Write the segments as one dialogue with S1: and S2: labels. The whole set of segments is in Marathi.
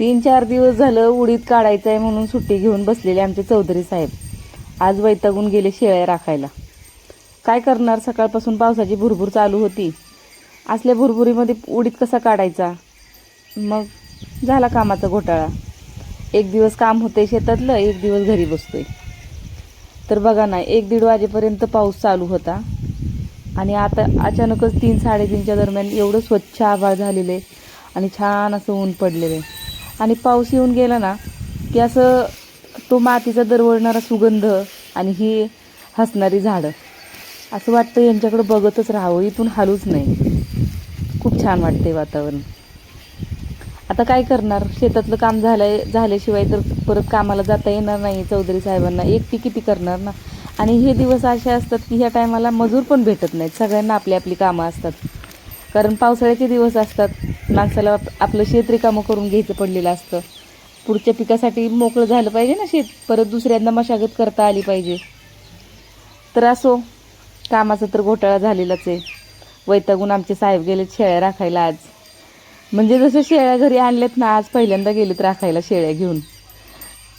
S1: तीन चार दिवस झालं उडीद काढायचं आहे म्हणून सुट्टी घेऊन बसलेले आमचे चौधरी साहेब. आज वैतागून गेले शेळ्या राखायला. काय करणार? सकाळपासून पावसाची भुरभूर चालू होती. असल्या भुरभुरीमध्ये उडीत कसा काढायचा? मग झाला कामाचा घोटाळा. एक दिवस काम होते शेतातलं एक दिवस घरी बसतोय. तर बघा ना एक दीड वाजेपर्यंत पाऊस चालू होता. आणि आता अचानकच तीन साडेतीनच्या दरम्यान एवढं स्वच्छ आभाळ झालेलं आहे आणि छान असं ऊन पडलेलं आहे. आणि पाऊस येऊन गेला ना की असं तो मातीचा दरवळणारा सुगंध आणि ही हसणारी झाडं. असं वाटतं यांच्याकडं बघतच राहावं इथून हालूच नाही. खूप छान वाटते वातावरण. आता काय करणार? शेतातलं काम झालंय झाल्याशिवाय तर परत कामाला जाता येणार नाही चौधरी साहेबांना. एकटी किती करणार ना? आणि हे दिवस असे असतात की ह्या टायमाला मजूर पण भेटत नाहीत. सगळ्यांना आपली आपली कामं असतात. कारण पावसाळ्याचे दिवस असतात. माणसाला आपलं शेत रिकामं करून घ्यायचं पडलेलं असतं. पुढच्या पिकासाठी मोकळं झालं पाहिजे ना शेत. परत दुसऱ्यांदा मशागत करता आली पाहिजे. तर असो कामाचा तर घोटाळा झालेलाच आहे. वैतागून आमचे साहेब गेले शेळ्या राखायला आज. म्हणजे जसं शेळ्या घरी आणल्यात ना आज पहिल्यांदा गेलेत राखायला शेळ्या घेऊन.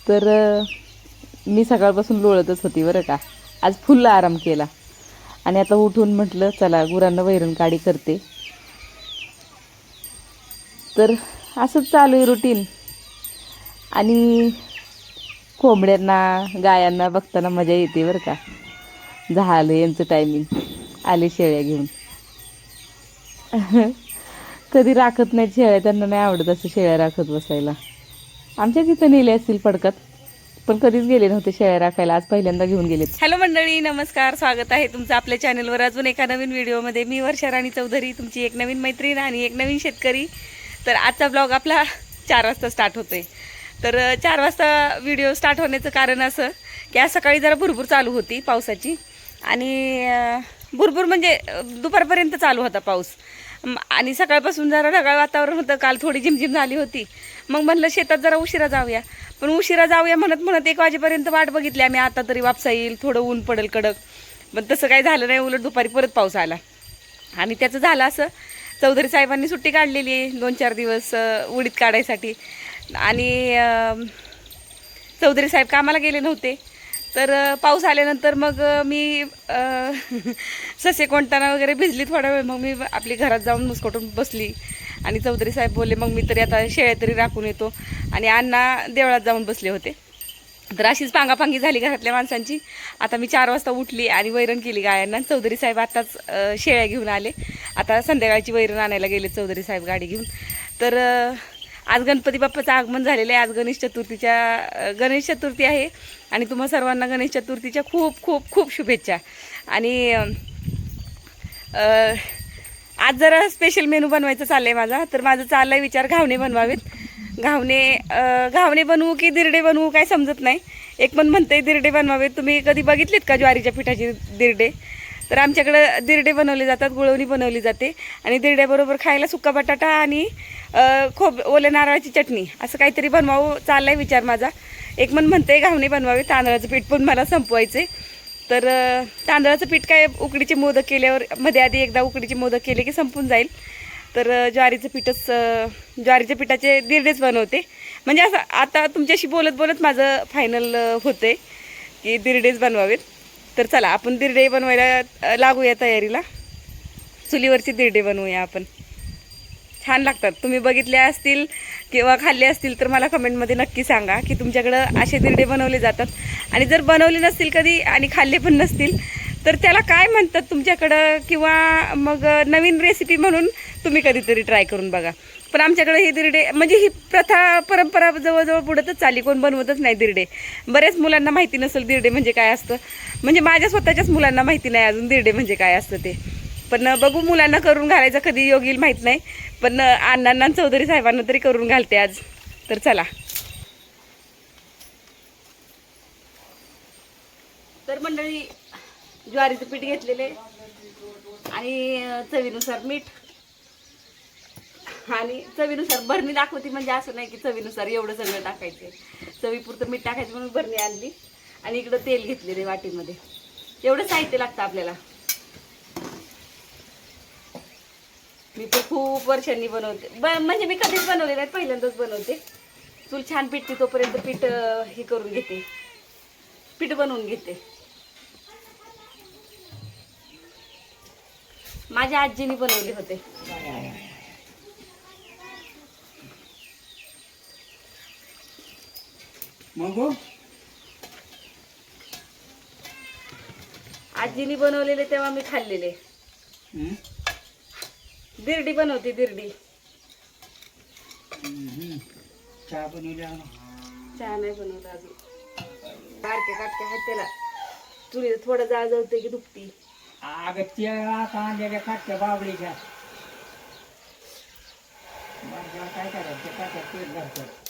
S1: तर मी सकाळपासून लोळतच होती बरं का. आज फुल्ल आराम केला. आणि आता उठून म्हटलं चला गुरांना वैरण काढी करते. तर असंच चालू आहे रुटीन आणि कोंबड्यांना गायांना बघताना मजा येते बरं का. झालं यांचं टायमिंग आले शेळ्या घेऊन. कधी राखत नाहीत शेळ्या त्यांना नाही आवडत असं शेळ्या राखत बसायला. आमच्या तिथं नेले असतील पडकत पण कधीच गेले नव्हते शेळ्या राखायला. आज पहिल्यांदा घेऊन गेले हॅलो मंडळी नमस्कार. स्वागत आहे तुमचं आपल्या चॅनलवर अजून एका नवीन व्हिडिओमध्ये मी वर्षा राणी चौधरी तुमची एक नवीन मैत्रीण आणि एक नवीन शेतकरी. तर आजचा ब्लॉग आपला चार वाजता स्टार्ट होतो आहे तर चार वाजता व्हिडिओ स्टार्ट होण्याचं कारण असं की आज सकाळी जरा भुरभूर चालू होती पावसाची. आणि अ, भुरभूर म्हणजे दुपारपर्यंत चालू होता पाऊस. आणि सकाळपासून जरा ढगाळ वातावरण होतं. काल थोडी झिमझिम झाली होती. मग म्हणलं शेतात जरा उशिरा जाऊया. पण उशिरा जाऊया म्हणत म्हणत एक वाजेपर्यंत वाट बघितली. आम्ही आता तरी वापसा येईल थोडं ऊन पडेल कडक. पण तसं काही झालं नाही. उलट दुपारी परत पाऊस आला. आणि त्याचं झालं असं चौधरी साहेबांनी सुट्टी काढलेली आहे दोन चार दिवस उडीत काढायसाठी. आणि चौधरी साहेब कामाला गेले नव्हते. तर पाऊस आल्यानंतर मग मी ससे कोणताना वगैरे भिजली थोडा वेळ. मग मी आपली घरात जाऊन मुसकटून बसली. आणि चौधरी साहेब बोलले मग मी तरी आता शेळ्या तरी राखून येतो. आणि अण्णा देवळात जाऊन बसले होते. तर अशीच पांगापांगी झाली घरातल्या माणसांची. आता मी चार वाजता उठली आणि वैरण केली गायांना. चौधरी साहेब आत्ताच शेळ्या घेऊन आले. आता संध्याकाळची वैरण आणायला गेले चौधरी साहेब गाडी घेऊन. तर आज गणपती बाप्पाचं आगमन झालेलं आहे. आज गणेश चतुर्थीच्या गणेश चतुर्थी आहे. आणि तुम्हा सर्वांना गणेश चतुर्थीच्या खूप खूप खूप शुभेच्छा. आणि आज जरा स्पेशल मेनू बनवायचं चाललं आहे माझा. तर माझं चाललं आहे विचार घावणे बनवावेत. घावणे घावणे बनवू की दिरडे बनवू काय समजत नाही. एक पण म्हणते दिरडे बनवावे. तुम्ही कधी बघितलेत का ज्वारीच्या पिठाचे दिरडे? तर आमच्याकडं दिरडे बनवले जातात गुळवणी बनवली जाते. आणि दिरड्याबरोबर खायला सुका बटाटा आणि खोब ओल्या नारळाची चटणी. असं काहीतरी बनवावं चाललाय विचार माझा. एक मन म्हणते घावणे बनवावे. तांदळाचं पीठ पण मला संपवायचे तर तांदळाचं पीठ काय उकडीचे मोदक केल्यावर मध्ये आधी एकदा उकडीचे मोदक केले की संपून जाईल. तर ज्वारीचं पीठच ज्वारीच्या पिठाचे दिरडेच बनवते. म्हणजे असं आता तुमच्याशी बोलत बोलत माझं फायनल होते की दिरडेच बनवावेत. तर चला आपण दिरडे बनवायला लागूया तयारीला. चुलीवरचे दिरडे बनवूया आपण. छान लागतात. तुम्ही बघितले असतील किंवा खाल्ले असतील तर मला कमेंटमध्ये नक्की सांगा की तुमच्याकडं असे दिरडे बनवले जातात. आणि जर बनवले नसतील कधी आणि खाल्ले पण नसतील तर त्याला काय म्हणतात तुमच्याकडं? किंवा मग नवीन रेसिपी म्हणून तुम्ही कधीतरी ट्राय करून बघा. पण आमच्याकडे हे दिरडे म्हणजे ही प्रथा परंपरा जवळजवळ पुढतच चाली कोण बनवतच नाही दिरडे. बऱ्याच मुलांना माहिती नसेल दिरडे म्हणजे काय असतं. म्हणजे माझ्या स्वतःच्याच मुलांना माहिती नाही अजून दिरडे म्हणजे काय असतं ते. पण बघू मुलांना करून घालायचं कधी योग येईल माहीत नाही. पण अण्णांना चौधरी साहेबांना तरी करून घालते आज. तर चला. तर मंडळी ज्वारीचं पीठ घेतलेले आणि चवीनुसार मीठ. आणि चवीनुसार भरणी दाखवती म्हणजे असं नाही की चवीनुसार एवढं सगळं टाकायचं. चवीपुरतं मीठ टाकायचं म्हणून भरणी आणली. आणि इकडं तेल घेतलेले वाटीमध्ये. एवढं साहित्य लागतं आपल्याला. मी तर खूप वर्षांनी बनवते. ब म्हणजे मी कधीच बनवले नाही पहिल्यांदाच बनवते. चूल छान पेटते तोपर्यंत पीठ हे करून घेते. पीठ बनवून घेते. माझ्या आजीने बनवले होते.
S2: मग हो?
S1: आजीने बनवलेले तेव्हा मी खाल्लेले
S2: हं?
S1: दिरडी बनवते दिरडी.
S2: चहा बनवली.
S1: चहा नाही बनवला अजून काढते काढते आहेत त्याला चुली थोडं जाळ जळते की दुखती
S2: अगं ते आता आणलेल्या काटच्या बाबळीच्या काय करायचं ते काट्यात तेल घालतात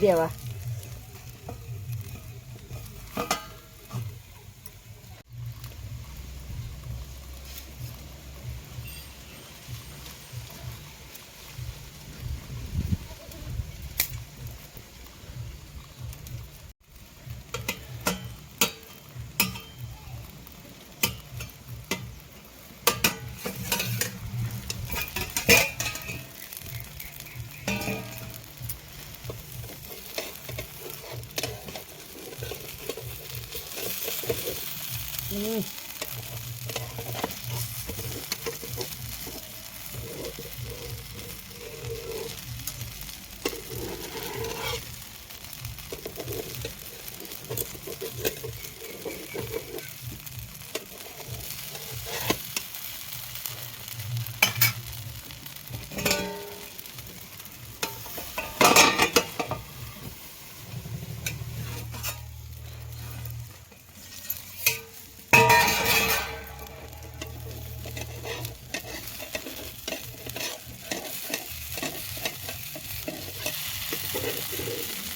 S1: દેવા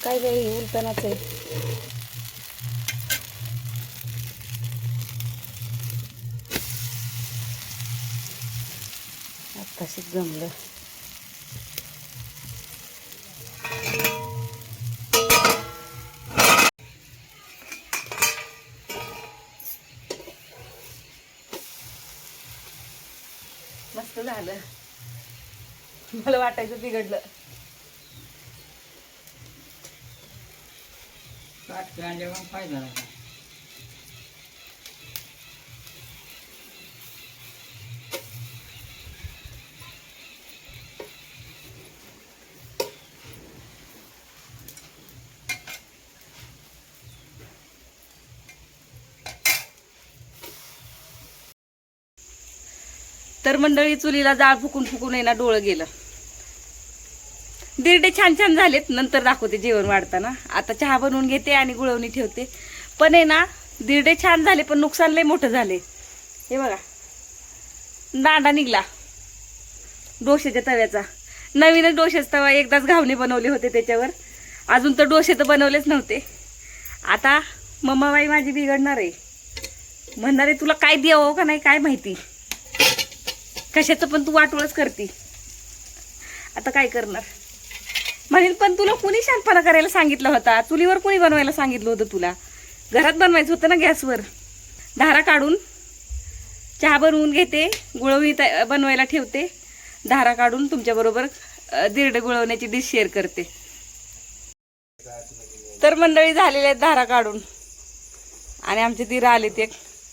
S1: काय बाई उलटणाच आहे. आत्ताशीच जमलं. मस्त झालं. मला वाटायचं बिघडलं.
S2: फायदा झाला
S1: तर मंडळी चुलीला जाळ फुकून फुकून आहे ना डोळं गेलं. दिरडे छान छान झालेत. नंतर दाखवते जेवण वाढताना. आता चहा बनवून घेते आणि गुळवणी ठेवते. पण आहे ना दिरडे छान झाले पण नुकसान लय मोठं झाले. हे बघा. दांडा निघला. डोशाच्या तव्याचा. नवीनच डोशाचा तवा एकदाच घावणे बनवले होते त्याच्यावर. अजून तर डोसे तर बनवलेच नव्हते. आता मम्माबाई माझी बिघडणार आहे. म्हणणार आहे तुला काय द्यावं का नाही काय माहिती? कशाचं पण तू वाटोळच करते. आता काय करणार? म्हणेल पण तुला कुणी शांतपणा करायला सांगितलं होता? चुलीवर कुणी बनवायला सांगितलं होतं तुला? घरात बनवायचं होतं ना गॅसवर? धारा काढून चहा बनवून घेते गुळवणी बनवायला ठेवते. धारा काढून तुमच्याबरोबर दिरड गुळवण्याची डिश शेअर करते. तर मंडळी झालेल्या आहेत धारा काढून. आणि आमचे तीर आले ते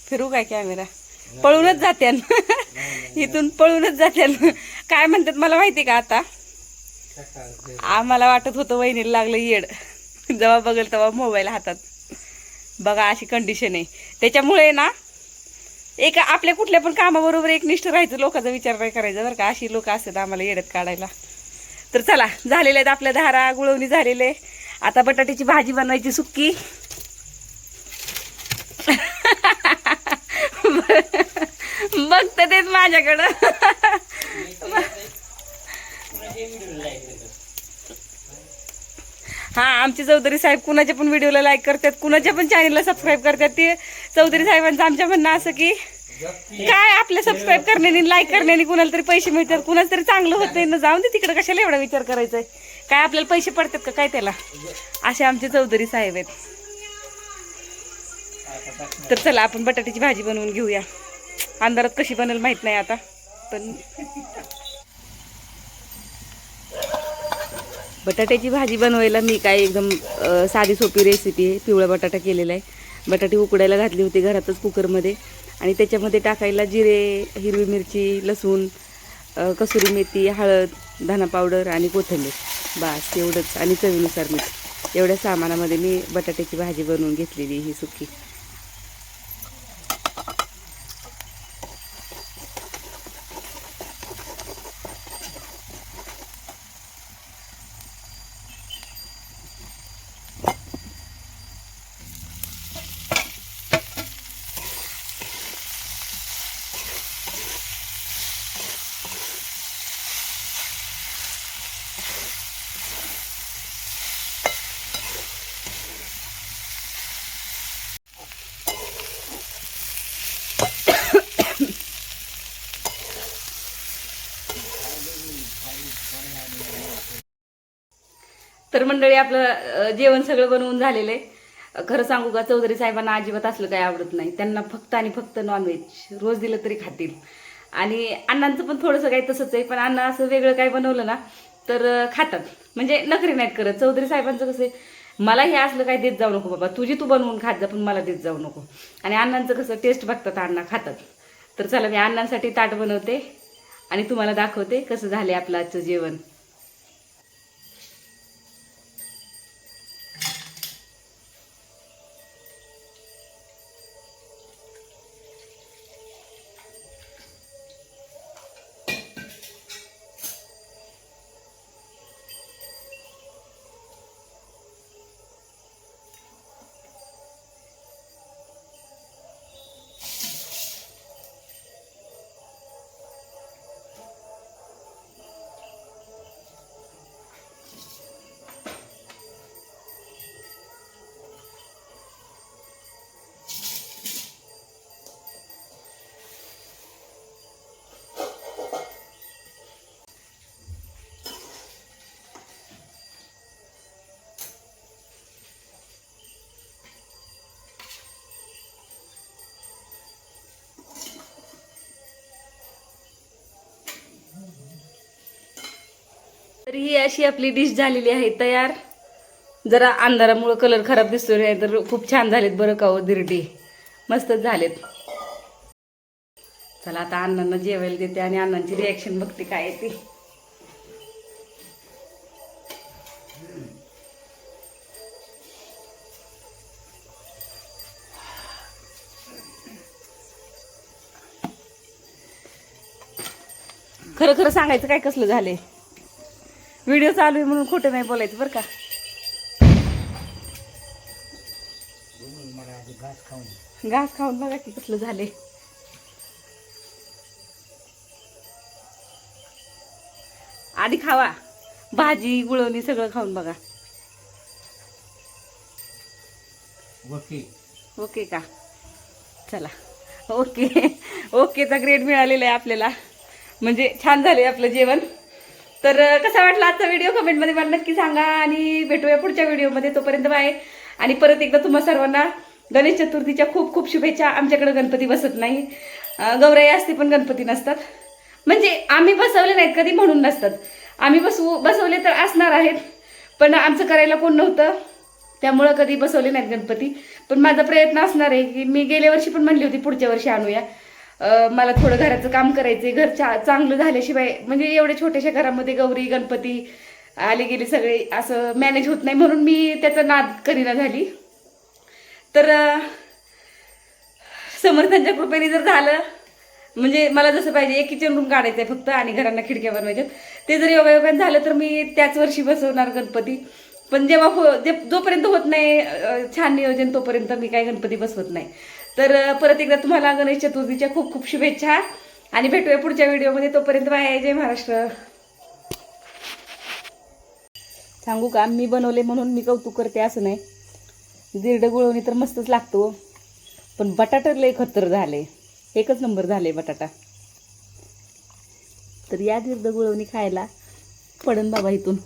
S1: फिरू काय कॅमेरा पळूनच जाते इथून पळूनच जाते काय म्हणतात मला माहिती का आता? आम्हाला वाटत होतं वहिनीला लागलं येड. जेव्हा बघेल तेव्हा मोबाईल हातात. बघा अशी कंडिशन आहे. त्याच्यामुळे ना एक आपल्या कुठल्या पण कामाबरोबर एक निष्ठ राहायचं लोकांचा विचार नाही करायचा बरं का. अशी लोक असतात आम्हाला येड्यात काढायला. तर चला झालेल्या आहेत आपल्या धारा गुळवणी झालेले आता बटाट्याची भाजी बनवायची सुक्की. बघत तेच माझ्याकडं. हा आमचे चौधरी साहेब कुणाच्या पण व्हिडिओला लाईक करतात कुणाच्या पण चॅनलला सबस्क्राईब करतात ते चौधरी साहेबांचं आमच्या म्हणणं असं की काय आपल्या सबस्क्राईब करण्याने लाईक करण्याने कुणाला तरी पैसे मिळतात कुणाला तरी चांगलं होतंय ना जाऊन दे तिकडे कशाला एवढा विचार करायचा आहे काय आपल्याला पैसे पडतात का? काय त्याला? असे आमचे चौधरी साहेब आहेत. तर चला आपण बटाट्याची भाजी बनवून घेऊया. अंधारात कशी बनेल माहीत नाही आता पण बटाट्याची भाजी बनवायला मी काय एकदम साधी सोपी रेसिपी आहे. पिवळा बटाटा केलेला आहे. बटाटे उकडायला घातली होती घरातच कुकरमध्ये. आणि त्याच्यामध्ये टाकायला जिरे हिरवी मिरची लसूण कसुरी मेथी हळद धना पावडर आणि कोथिंबीर. बास एवढंच. आणि चवीनुसार मीठ. एवढ्या सामानामध्ये मी बटाट्याची भाजी बनवून घेतलेली ही सुकी. मंडळी आपलं जेवण सगळं बनवून झालेलं आहे. खरं सांगू का चौधरी साहेबांना अजिबात असलं काही आवडत नाही. त्यांना फक्त आणि फक्त नॉनव्हेज रोज दिलं तरी खातील. आणि अण्णांचं पण थोडंसं काही तसंच आहे पण अण्णा असं वेगळं काय बनवलं ना तर खातात. म्हणजे नखरे नाहीत करत. चौधरी साहेबांचं कसं आहे मला हे असलं काही देत जाऊ नको बाबा. तुझी तू बनवून खात जा पण मला देत जाऊ नको. आणि अण्णांचं कसं टेस्ट बघतात अण्णा खातात. तर चला मी अण्णांसाठी ताट बनवते आणि तुम्हाला दाखवते कसं झाले आपलं आजचं जेवण. तर ही अशी आपली डिश झालेली आहे तयार. जरा अंधारामुळं कलर खराब दिसतो नाही तर खूप छान झालेत बरं का हो दिरडी. मस्तच झालेत. चला आता अण्णांना जेवायला देते आणि अण्णांची रिॲक्शन बघते काय आहे ती. खरं खरं सांगायचं काय कसलं झालंय? व्हिडिओ चालू आहे म्हणून खोटं नाही बोलायचं बरं का.
S2: घास खाऊन
S1: घास खाऊन बघा की कसलं झाले आधी खावा. भाजी गुळवणी सगळं खाऊन बघा.
S2: ओके.
S1: ओके का? चला. ओके. ओकेचा ग्रेड मिळालेला आहे आपल्याला. म्हणजे छान झाले आपलं जेवण. तर कसा वाटला आजचा व्हिडिओ कमेंटमध्ये मला नक्की सांगा आणि भेटूया पुढच्या व्हिडिओमध्ये तोपर्यंत बाय आणि परत एकदा तुम्हा सर्वांना गणेश चतुर्थीच्या खूप खूप शुभेच्छा. आमच्याकडे गणपती बसत नाही. गौराई असते पण गणपती नसतात. म्हणजे आम्ही बसवले नाहीत कधी म्हणून नसतात. आम्ही बसवू बसवले तर असणार आहेत. पण आमचं करायला कोण नव्हतं. त्यामुळं कधी बसवले नाहीत गणपती. पण माझा प्रयत्न असणार आहे की मी गेल्या वर्षी पण म्हणली होती पुढच्या वर्षी आणूया. मला थोडं घराचं काम करायचंय. घर चांगलं झाल्याशिवाय म्हणजे एवढ्या छोट्याशा घरामध्ये गौरी गणपती आले गेले सगळे असं मॅनेज होत नाही म्हणून मी त्याचा नाद करीना झाली. तर समर्थांच्या कृपेने जर झालं म्हणजे मला जसं पाहिजे एक किचन रूम काढायचं आहे फक्त आणि घरांना खिडक्या बनवायच्या ते जर योगायोगाने झालं तर मी त्याच वर्षी बसवणार गणपती. पण जेव्हा हो जे जोपर्यंत होत नाही छान नियोजन तोपर्यंत मी काय गणपती बसवत नाही. तर परत एकदा तुम्हाला गणेश चतुर्थीच्या खूप खूप शुभेच्छा. आणि भेटूया पुढच्या व्हिडिओमध्ये. तोपर्यंत बाय जय महाराष्ट्र. सांगू का मी बनवले म्हणून मी कौतुक करते असं नाही. दीर्ड गुळवणी तर मस्तच लागतो. पण बटाटा लय खतर झाले. एकच नंबर झाले बटाटा. तर या दीर्ड गुळवणी खायला पडन बाबा इथून.